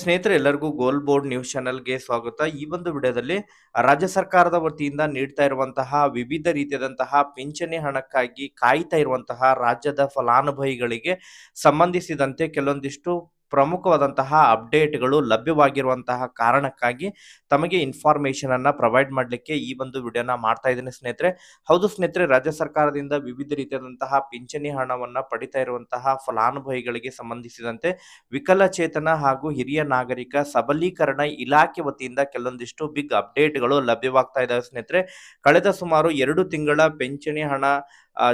ಸ್ನೇಹಿತರೆ, ಎಲ್ಲರಿಗೂ ಗೋಲ್ board news ಚಾನೆಲ್ಗೆ ಸ್ವಾಗತ. ಈ ಒಂದು ವಿಡಿಯೋದಲ್ಲಿ ರಾಜ್ಯ ಸರ್ಕಾರದ ವತಿಯಿಂದ ನೀಡ್ತಾ ಇರುವಂತಹ ವಿವಿಧ ರೀತಿಯಾದಂತಹ ಪಿಂಚಣಿ ಹಣಕ್ಕಾಗಿ ಕಾಯ್ತಾ ಇರುವಂತಹ ರಾಜ್ಯದ ಫಲಾನುಭವಿಗಳಿಗೆ ಸಂಬಂಧಿಸಿದಂತೆ ಕೆಲವೊಂದಿಷ್ಟು ಪ್ರಮುಖವಾದಂತಹ ಅಪ್ಡೇಟ್ಗಳು ಲಭ್ಯವಾಗಿರುವಂತಹ ಕಾರಣಕ್ಕಾಗಿ ತಮಗೆ ಇನ್ಫಾರ್ಮೇಶನ್ ಅನ್ನ ಪ್ರೊವೈಡ್ ಮಾಡಲಿಕ್ಕೆ ಈ ಒಂದು ವಿಡಿಯೋನ ಮಾಡ್ತಾ ಇದ್ದೀನಿ ಸ್ನೇಹಿತರೆ. ಹೌದು ಸ್ನೇಹಿತರೆ, ರಾಜ್ಯ ಸರ್ಕಾರದಿಂದ ವಿವಿಧ ರೀತಿಯಾದಂತಹ ಪಿಂಚಣಿ ಹಣವನ್ನ ಪಡಿತಾ ಇರುವಂತಹ ಫಲಾನುಭವಿಗಳಿಗೆ ಸಂಬಂಧಿಸಿದಂತೆ ವಿಕಲಚೇತನ ಹಾಗೂ ಹಿರಿಯ ನಾಗರಿಕ ಸಬಲೀಕರಣ ಇಲಾಖೆ ವತಿಯಿಂದ ಕೆಲವೊಂದಿಷ್ಟು ಬಿಗ್ ಅಪ್ಡೇಟ್ಗಳು ಲಭ್ಯವಾಗ್ತಾ ಇದ್ದಾವೆ ಸ್ನೇಹಿತರೆ. ಕಳೆದ ಸುಮಾರು ಎರಡು ತಿಂಗಳ ಪಿಂಚಣಿ ಹಣ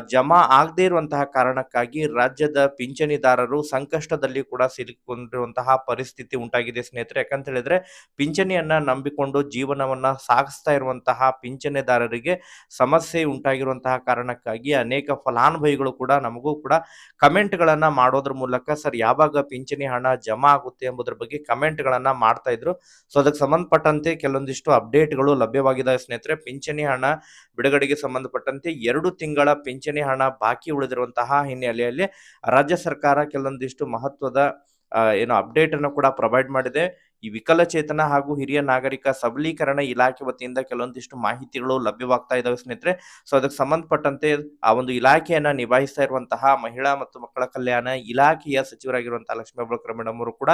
ಜಮಾ ಆಗದೇ ಇರುವಂತಹ ಕಾರಣಕ್ಕಾಗಿ ರಾಜ್ಯದ ಪಿಂಚಣಿದಾರರು ಸಂಕಷ್ಟದಲ್ಲಿ ಕೂಡ ಸಿಲುಕೊಂಡಿರುವಂತಹ ಪರಿಸ್ಥಿತಿ ಉಂಟಾಗಿದೆ ಸ್ನೇಹಿತರೆ. ಯಾಕಂತ ಹೇಳಿದ್ರೆ ಪಿಂಚಣಿಯನ್ನ ನಂಬಿಕೊಂಡು ಜೀವನವನ್ನ ಸಾಗಿಸ್ತಾ ಇರುವಂತಹ ಪಿಂಚಣಿದಾರರಿಗೆ ಸಮಸ್ಯೆ ಉಂಟಾಗಿರುವಂತಹ ಕಾರಣಕ್ಕಾಗಿ ಅನೇಕ ಫಲಾನುಭವಿಗಳು ಕೂಡ ನಮಗೂ ಕೂಡ ಕಮೆಂಟ್ ಗಳನ್ನ ಮಾಡೋದ್ರ ಮೂಲಕ ಸರ್ ಯಾವಾಗ ಪಿಂಚಣಿ ಹಣ ಜಮಾ ಆಗುತ್ತೆ ಎಂಬುದರ ಬಗ್ಗೆ ಕಮೆಂಟ್ ಗಳನ್ನ ಮಾಡ್ತಾ ಇದ್ರು. ಸೊ, ಅದಕ್ಕೆ ಸಂಬಂಧಪಟ್ಟಂತೆ ಕೆಲವೊಂದಿಷ್ಟು ಅಪ್ಡೇಟ್ಗಳು ಲಭ್ಯವಾಗಿದೆ ಸ್ನೇಹಿತರೆ. ಪಿಂಚಣಿ ಹಣ ಬಿಡುಗಡೆಗೆ ಸಂಬಂಧಪಟ್ಟಂತೆ ಎರಡು ತಿಂಗಳ ಪಿಂಚಣಿ ಹಣ ಬಾಕಿ ಉಳಿದಿರುವಂತಹ ಹಿನ್ನೆಲೆಯಲ್ಲಿ ರಾಜ್ಯ ಸರ್ಕಾರ ಕೆಲವೊಂದಿಷ್ಟು ಮಹತ್ವದ ಏನು ಅಪ್ಡೇಟ್ ಅನ್ನು ಕೂಡ ಪ್ರೊವೈಡ್ ಮಾಡಿದೆ. ಈ ವಿಕಲಚೇತನ ಹಾಗೂ ಹಿರಿಯ ನಾಗರಿಕ ಸಬಲೀಕರಣ ಇಲಾಖೆ ವತಿಯಿಂದ ಕೆಲವೊಂದಿಷ್ಟು ಮಾಹಿತಿಗಳು ಲಭ್ಯವಾಗ್ತಾ ಇದಾವೆ ಸ್ನೇಹಿತರೆ. ಸೊ ಅದಕ್ಕೆ ಸಂಬಂಧಪಟ್ಟಂತೆ ಆ ಒಂದು ಇಲಾಖೆಯನ್ನ ನಿಭಾಯಿಸ್ತಾ ಇರುವಂತಹ ಮಹಿಳಾ ಮತ್ತು ಮಕ್ಕಳ ಕಲ್ಯಾಣ ಇಲಾಖೆಯ ಸಚಿವರಾಗಿರುವಂತಹ ಲಕ್ಷ್ಮೀ ಬಳಕರ ಮೇಡಮ್ ಅವರು ಕೂಡ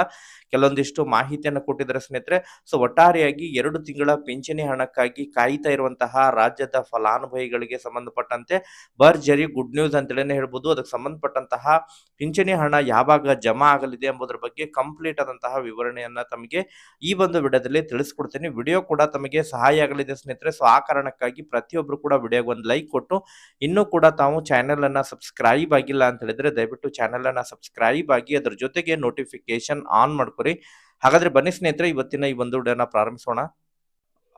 ಕೆಲವೊಂದಿಷ್ಟು ಮಾಹಿತಿಯನ್ನು ಕೊಟ್ಟಿದ್ದಾರೆ ಸ್ನೇಹಿತರೆ. ಸೊ ಒಟ್ಟಾರೆಯಾಗಿ ಎರಡು ತಿಂಗಳ ಪಿಂಚಣಿ ಹಣಕ್ಕಾಗಿ ಕಾಯ್ತಾ ಇರುವಂತಹ ರಾಜ್ಯದ ಫಲಾನುಭವಿಗಳಿಗೆ ಸಂಬಂಧಪಟ್ಟಂತೆ ಭರ್ಜರಿ ಗುಡ್ ನ್ಯೂಸ್ ಅಂತೇಳಿ ಹೇಳ್ಬೋದು. ಅದಕ್ಕೆ ಸಂಬಂಧಪಟ್ಟಂತಹ ಪಿಂಚಣಿ ಹಣ ಯಾವಾಗ ಜಮಾ ಆಗಲಿದೆ ಎಂಬುದರ ಬಗ್ಗೆ ಕಂಪ್ಲೀಟ್ ಆದಂತಹ ವಿವರಣೆಯನ್ನ ತಮಗೆ ಈ ಒಂದು ವಿಡಿಯೋದಲ್ಲಿ ತಿಳಿಸ್ಕೊಡ್ತೀನಿ. ವಿಡಿಯೋ ಕೂಡ ತಮಗೆ ಸಹಾಯ ಆಗಲಿದೆ ಸ್ನೇಹಿತರೆ. ಸೊ ಆ ಕಾರಣಕ್ಕಾಗಿ ಪ್ರತಿಯೊಬ್ಬರು ಕೂಡ ವಿಡಿಯೋಗೆ ಒಂದು ಲೈಕ್ ಕೊಟ್ಟು, ಇನ್ನೂ ಕೂಡ ತಾವು ಚಾನೆಲ್ ಅನ್ನ ಸಬ್ಸ್ಕ್ರೈಬ್ ಆಗಿಲ್ಲ ಅಂತ ಹೇಳಿದ್ರೆ ದಯವಿಟ್ಟು ಚಾನೆಲ್ ಅನ್ನ ಸಬ್ಸ್ಕ್ರೈಬ್ ಆಗಿ ಅದ್ರ ಜೊತೆಗೆ ನೋಟಿಫಿಕೇಶನ್ ಆನ್ ಮಾಡ್ಕೊರಿ. ಹಾಗಾದ್ರೆ ಬನ್ನಿ ಸ್ನೇಹಿತರೆ, ಇವತ್ತಿನ ಈ ಒಂದು ವಿಡಿಯೋನ ಪ್ರಾರಂಭಿಸೋಣ.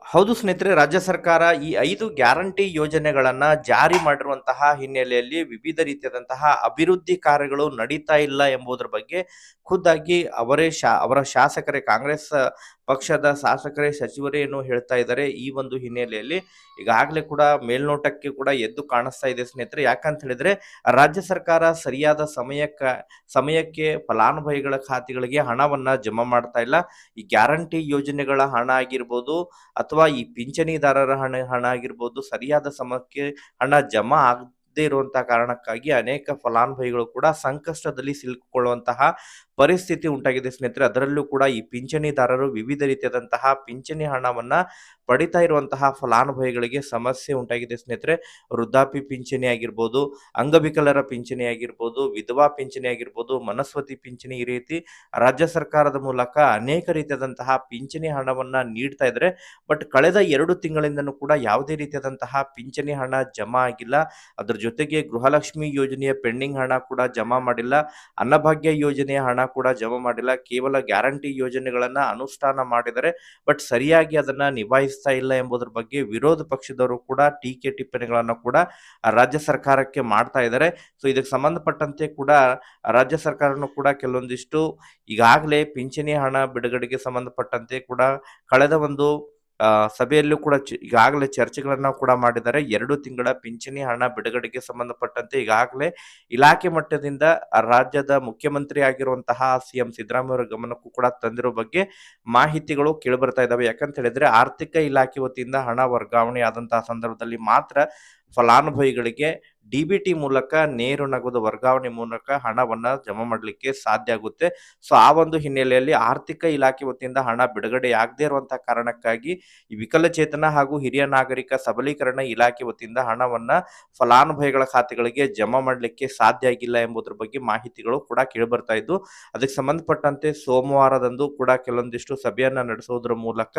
ಹೌದು ಸ್ನೇಹಿತರೆ, ರಾಜ್ಯ ಸರ್ಕಾರ ಈ ಐದು ಗ್ಯಾರಂಟಿ ಯೋಜನೆಗಳನ್ನ ಜಾರಿ ಮಾಡಿರುವಂತಹ ಹಿನ್ನೆಲೆಯಲ್ಲಿ ವಿವಿಧ ರೀತಿಯಾದಂತಹ ಅಭಿವೃದ್ಧಿ ಕಾರ್ಯಗಳು ನಡೀತಾ ಇಲ್ಲ ಎಂಬುದರ ಬಗ್ಗೆ ಖುದ್ದಾಗಿ ಅವರೇ ಶಾ, ಅವರ ಶಾಸಕರೇ ಕಾಂಗ್ರೆಸ್ ಪಕ್ಷದ ಶಾಸಕರೇ, ಸಚಿವರೇ ಏನು ಹೇಳ್ತಾ ಇದ್ದಾರೆ ಈ ಒಂದು ಹಿನ್ನೆಲೆಯಲ್ಲಿ. ಈಗಾಗಲೇ ಕೂಡ ಮೇಲ್ನೋಟಕ್ಕೆ ಕೂಡ ಎದ್ದು ಕಾಣಿಸ್ತಾ ಇದೆ ಸ್ನೇಹಿತರೆ. ಯಾಕಂತ ಹೇಳಿದ್ರೆ, ರಾಜ್ಯ ಸರ್ಕಾರ ಸರಿಯಾದ ಸಮಯಕ್ಕ, ಸಮಯಕ್ಕೆ ಫಲಾನುಭವಿಗಳ ಖಾತೆಗಳಿಗೆ ಹಣವನ್ನ ಜಮಾ ಮಾಡ್ತಾ ಇಲ್ಲ. ಈ ಗ್ಯಾರಂಟಿ ಯೋಜನೆಗಳ ಹಣ ಆಗಿರ್ಬೋದು ಅಥವಾ ಈ ಪಿಂಚಣಿದಾರರ ಹಣ ಹಣ ಆಗಿರ್ಬೋದು, ಸರಿಯಾದ ಸಮಯಕ್ಕೆ ಹಣ ಜಮಾ ಆಗದೇ ಇರುವಂತಹ ಕಾರಣಕ್ಕಾಗಿ ಅನೇಕ ಫಲಾನುಭವಿಗಳು ಕೂಡ ಸಂಕಷ್ಟದಲ್ಲಿ ಸಿಲುಕಿಕೊಳ್ಳುವಂತಹ ಪರಿಸ್ಥಿತಿ ಉಂಟಾಗಿದೆ ಸ್ನೇಹಿತರೆ. ಅದರಲ್ಲೂ ಕೂಡ ಈ ಪಿಂಚಣಿದಾರರು ವಿವಿಧ ರೀತಿಯಾದಂತಹ ಪಿಂಚಣಿ ಹಣವನ್ನ ಪಡಿತಾ ಇರುವಂತಹ ಫಲಾನುಭವಿಗಳಿಗೆ ಸಮಸ್ಯೆ ಉಂಟಾಗಿದೆ ಸ್ನೇಹಿತರೆ. ವೃದ್ಧಾಪಿ ಪಿಂಚಣಿ ಆಗಿರ್ಬೋದು, ಅಂಗವಿಕಲರ ಪಿಂಚಣಿ ಆಗಿರ್ಬೋದು, ವಿಧವಾ ಪಿಂಚಣಿ ಆಗಿರ್ಬೋದು, ಮನಸ್ವತಿ ಪಿಂಚಣಿ ಈ ರೀತಿ ರಾಜ್ಯ ಸರ್ಕಾರದ ಮೂಲಕ ಅನೇಕ ರೀತಿಯಾದಂತಹ ಪಿಂಚಣಿ ಹಣವನ್ನ ನೀಡ್ತಾ ಇದ್ರೆ ಬಟ್ ಕಳೆದ ಎರಡು ತಿಂಗಳಿಂದನೂ ಕೂಡ ಯಾವುದೇ ರೀತಿಯಾದಂತಹ ಪಿಂಚಣಿ ಹಣ ಜಮಾ ಆಗಿಲ್ಲ. ಅದ್ರ ಜೊತೆಗೆ ಗೃಹಲಕ್ಷ್ಮಿ ಯೋಜನೆಯ ಪೆಂಡಿಂಗ್ ಹಣ ಕೂಡ ಜಮಾ ಮಾಡಿಲ್ಲ, ಅನ್ನಭಾಗ್ಯ ಯೋಜನೆಯ ಹಣ ಕೂಡ ಜಮಾ ಮಾಡಿಲ್ಲ, ಕೇವಲ ಗ್ಯಾರಂಟಿ ಯೋಜನೆಗಳನ್ನ ಅನುಷ್ಠಾನ ಮಾಡಿದರೆ ಬಟ್ ಸರಿಯಾಗಿ ಅದನ್ನ ನಿಭಾಯಿಸ್ತಾ ಇಲ್ಲ ಎಂಬುದರ ಬಗ್ಗೆ ವಿರೋಧ ಪಕ್ಷದವರು ಕೂಡ ಟೀಕೆ ಟಿಪ್ಪಣಿಗಳನ್ನು ಕೂಡ ರಾಜ್ಯ ಸರ್ಕಾರಕ್ಕೆ ಮಾಡ್ತಾ ಇದ್ದಾರೆ. ಸೊ ಇದಕ್ಕೆ ಸಂಬಂಧಪಟ್ಟಂತೆ ಕೂಡ ರಾಜ್ಯ ಸರ್ಕಾರನು ಕೂಡ ಕೆಲವೊಂದಿಷ್ಟು ಈಗಾಗಲೇ ಪಿಂಚಣಿ ಹಣ ಬಿಡುಗಡೆಗೆ ಸಂಬಂಧಪಟ್ಟಂತೆ ಕೂಡ ಕಳೆದ ಒಂದು ಸಭೆಯಲ್ಲೂ ಕೂಡ ಈಗಾಗಲೇ ಚರ್ಚೆಗಳನ್ನ ಕೂಡ ಮಾಡಿದ್ದಾರೆ. ಎರಡು ತಿಂಗಳ ಪಿಂಚಣಿ ಹಣ ಬಿಡುಗಡೆಗೆ ಸಂಬಂಧಪಟ್ಟಂತೆ ಈಗಾಗಲೇ ಇಲಾಖೆ ಮಟ್ಟದಿಂದ ರಾಜ್ಯದ ಮುಖ್ಯಮಂತ್ರಿ ಆಗಿರುವಂತಹ ಸಿ ಎಂ ಸಿದ್ದರಾಮಯ್ಯ ಗಮನಕ್ಕೂ ಕೂಡ ತಂದಿರೋ ಬಗ್ಗೆ ಮಾಹಿತಿಗಳು ಕೇಳಿಬರ್ತಾ ಇದಾವೆ ಯಾಕಂತ ಹೇಳಿದ್ರೆ ಆರ್ಥಿಕ ಇಲಾಖೆ ವತಿಯಿಂದ ಹಣ ವರ್ಗಾವಣೆ ಆದಂತಹ ಸಂದರ್ಭದಲ್ಲಿ ಮಾತ್ರ ಫಲಾನುಭವಿಗಳಿಗೆ ಡಿಬಿಟಿ ಮೂಲಕ ನೇರ ನಗದು ವರ್ಗಾವಣೆ ಮೂಲಕ ಹಣವನ್ನು ಜಮಾ ಮಾಡಲಿಕ್ಕೆ ಸಾಧ್ಯ ಆಗುತ್ತೆ. ಸೊ, ಆ ಒಂದು ಹಿನ್ನೆಲೆಯಲ್ಲಿ ಆರ್ಥಿಕ ಇಲಾಖೆ ವತಿಯಿಂದ ಹಣ ಬಿಡುಗಡೆ ಆಗದೇ ಇರುವಂತಹ ಕಾರಣಕ್ಕಾಗಿ ವಿಕಲಚೇತನ ಹಾಗೂ ಹಿರಿಯ ನಾಗರಿಕ ಸಬಲೀಕರಣ ಇಲಾಖೆ ವತಿಯಿಂದ ಹಣವನ್ನ ಫಲಾನುಭವಿಗಳ ಖಾತೆಗಳಿಗೆ ಜಮಾ ಮಾಡಲಿಕ್ಕೆ ಸಾಧ್ಯ ಆಗಿಲ್ಲ ಎಂಬುದರ ಬಗ್ಗೆ ಮಾಹಿತಿಗಳು ಕೂಡ ಕೇಳಿಬರ್ತಾ ಇದ್ದು ಅದಕ್ಕೆ ಸಂಬಂಧಪಟ್ಟಂತೆ ಸೋಮವಾರದಂದು ಕೂಡ ಕೆಲವೊಂದಿಷ್ಟು ಸಭೆಯನ್ನ ನಡೆಸುವುದರ ಮೂಲಕ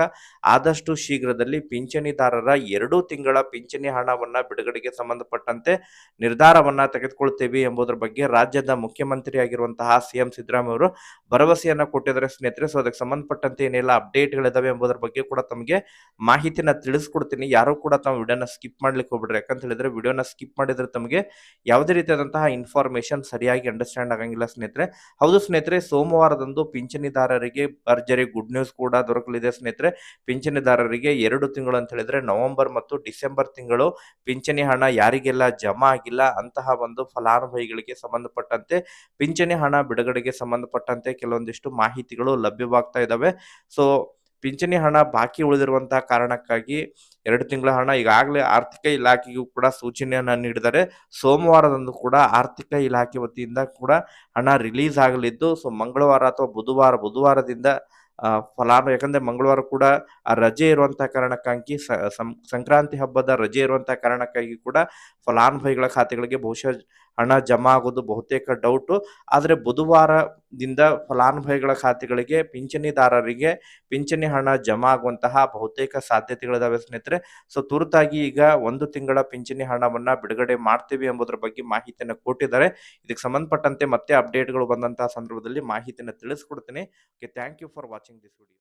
ಆದಷ್ಟು ಶೀಘ್ರದಲ್ಲಿ ಪಿಂಚಣಿದಾರರ ಎರಡು ತಿಂಗಳ ಪಿಂಚಣಿ ಹಣವನ್ನ ಬಿಡುಗಡೆಗೆ ಸಂಬಂಧಪಟ್ಟಂತೆ ನಿರ್ಧಾರವನ್ನ ತೆಗೆದುಕೊಳ್ತೇವೆ ಎಂಬುದರ ಬಗ್ಗೆ ರಾಜ್ಯದ ಮುಖ್ಯಮಂತ್ರಿ ಆಗಿರುವಂತಹ ಸಿಎಂ ಸಿದ್ದರಾಮಯ್ಯ ಅವರು ಭರವಸೆಯನ್ನ ಕೊಟ್ಟಿದ್ದಾರೆ. ಸ್ನೇಹಿತರೆ ಸೊ ಅದಕ್ಕೆ ಸಂಬಂಧಪಟ್ಟಂತೆ ಏನೆಲ್ಲ ಅಪ್ಡೇಟ್ಗಳಿದಾವೆ ಎಂಬುದರ ಬಗ್ಗೆ ಕೂಡ ತಮಗೆ ಮಾಹಿತಿನ ತಿಳಿಸ್ಕೊಡ್ತೀನಿ. ಯಾರು ಕೂಡ ತಮ್ಮ ವಿಡಿಯೋನ ಸ್ಕಿಪ್ ಮಾಡ್ಲಿಕ್ಕೆ ಹೋಗ್ಬಿಡ್ರಿ. ಯಾಕಂತ ಹೇಳಿದ್ರೆ, ವಿಡಿಯೋನ ಸ್ಕಿಪ್ ಮಾಡಿದ್ರೆ ತಮಗೆ ಯಾವುದೇ ರೀತಿಯಾದಂತಹ ಇನ್ಫಾರ್ಮೇಶನ್ ಸರಿಯಾಗಿ ಅಂಡರ್ಸ್ಟ್ಯಾಂಡ್ ಆಗಂಗಿಲ್ಲ ಸ್ನೇಹಿತರೆ. ಹೌದು ಸ್ನೇಹಿತರೆ, ಸೋಮವಾರದಂದು ಪಿಂಚಣಿದಾರರಿಗೆ ಭರ್ಜರಿ ಗುಡ್ ನ್ಯೂಸ್ ಕೂಡ ದೊರಕಲಿದೆ ಸ್ನೇಹಿತರೆ. ಪಿಂಚಣಿದಾರರಿಗೆ ಎರಡು ತಿಂಗಳು ಅಂತ ಹೇಳಿದ್ರೆ, ನವೆಂಬರ್ ಮತ್ತು ಡಿಸೆಂಬರ್ ತಿಂಗಳು ಪಿಂಚಣಿ ಹಣ ಯಾರಿಗೆಲ್ಲ ಜಮಾ ಆಗಿಲ್ಲ ಅಂತಹ ಒಂದು ಫಲಾನುಭವಿಗಳಿಗೆ ಸಂಬಂಧಪಟ್ಟಂತೆ ಪಿಂಚಣಿ ಹಣ ಬಿಡುಗಡೆಗೆ ಸಂಬಂಧಪಟ್ಟಂತೆ ಕೆಲವೊಂದಿಷ್ಟು ಮಾಹಿತಿಗಳು ಲಭ್ಯವಾಗ್ತಾ ಇದ್ದಾವೆ ಸೊ ಪಿಂಚಣಿ ಹಣ ಬಾಕಿ ಉಳಿದಿರುವಂತಹ ಕಾರಣಕ್ಕಾಗಿ ಎರಡು ತಿಂಗಳ ಹಣ ಈಗಾಗಲೇ ಆರ್ಥಿಕ ಇಲಾಖೆಗೂ ಕೂಡ ಸೂಚನೆಯನ್ನ ನೀಡಿದರೆ ಸೋಮವಾರದಂದು ಕೂಡ ಆರ್ಥಿಕ ಇಲಾಖೆ ವತಿಯಿಂದ ಕೂಡ ಹಣ ರಿಲೀಸ್ ಆಗಲಿದ್ದು, ಸೊ ಮಂಗಳವಾರ ಅಥವಾ ಬುಧವಾರ, ಬುಧವಾರದಿಂದ ಫಲಾನು, ಯಾಕಂದ್ರೆ ಮಂಗಳವಾರ ಕೂಡ ಆ ರಜೆ ಇರುವಂತಹ ಕಾರಣಕ್ಕಾಗಿ ಸಂಕ್ರಾಂತಿ ಹಬ್ಬದ ರಜೆ ಇರುವಂತಹ ಕಾರಣಕ್ಕಾಗಿ ಕೂಡ ಫಲಾನುಭವಿಗಳ ಖಾತೆಗಳಿಗೆ ಬಹುಶಃ ಹಣ ಜಮಾ ಆಗೋದು ಬಹುತೇಕ ಡೌಟು ಆದರೆ ಬುಧವಾರದಿಂದ ಫಲಾನುಭವಿಗಳ ಖಾತೆಗಳಿಗೆ ಪಿಂಚಣಿದಾರರಿಗೆ ಪಿಂಚಣಿ ಹಣ ಜಮಾ ಆಗುವಂತಹ ಬಹುತೇಕ ಸಾಧ್ಯತೆಗಳಿದಾವೆ ಸ್ನೇಹಿತರೆ. ಸೊ ತುರ್ತಾಗಿ ಈಗ ಒಂದು ತಿಂಗಳ ಪಿಂಚಣಿ ಹಣವನ್ನು ಬಿಡುಗಡೆ ಮಾಡ್ತೀವಿ ಎಂಬುದರ ಬಗ್ಗೆ ಮಾಹಿತಿಯನ್ನು ಕೊಟ್ಟಿದ್ದಾರೆ. ಇದಕ್ಕೆ ಸಂಬಂಧಪಟ್ಟಂತೆ ಮತ್ತೆ ಅಪ್ಡೇಟ್ಗಳು ಬಂದಂತಹ ಸಂದರ್ಭದಲ್ಲಿ ಮಾಹಿತಿಯನ್ನು ತಿಳಿಸ್ಕೊಡ್ತೀನಿ. Okay thank you for watching this video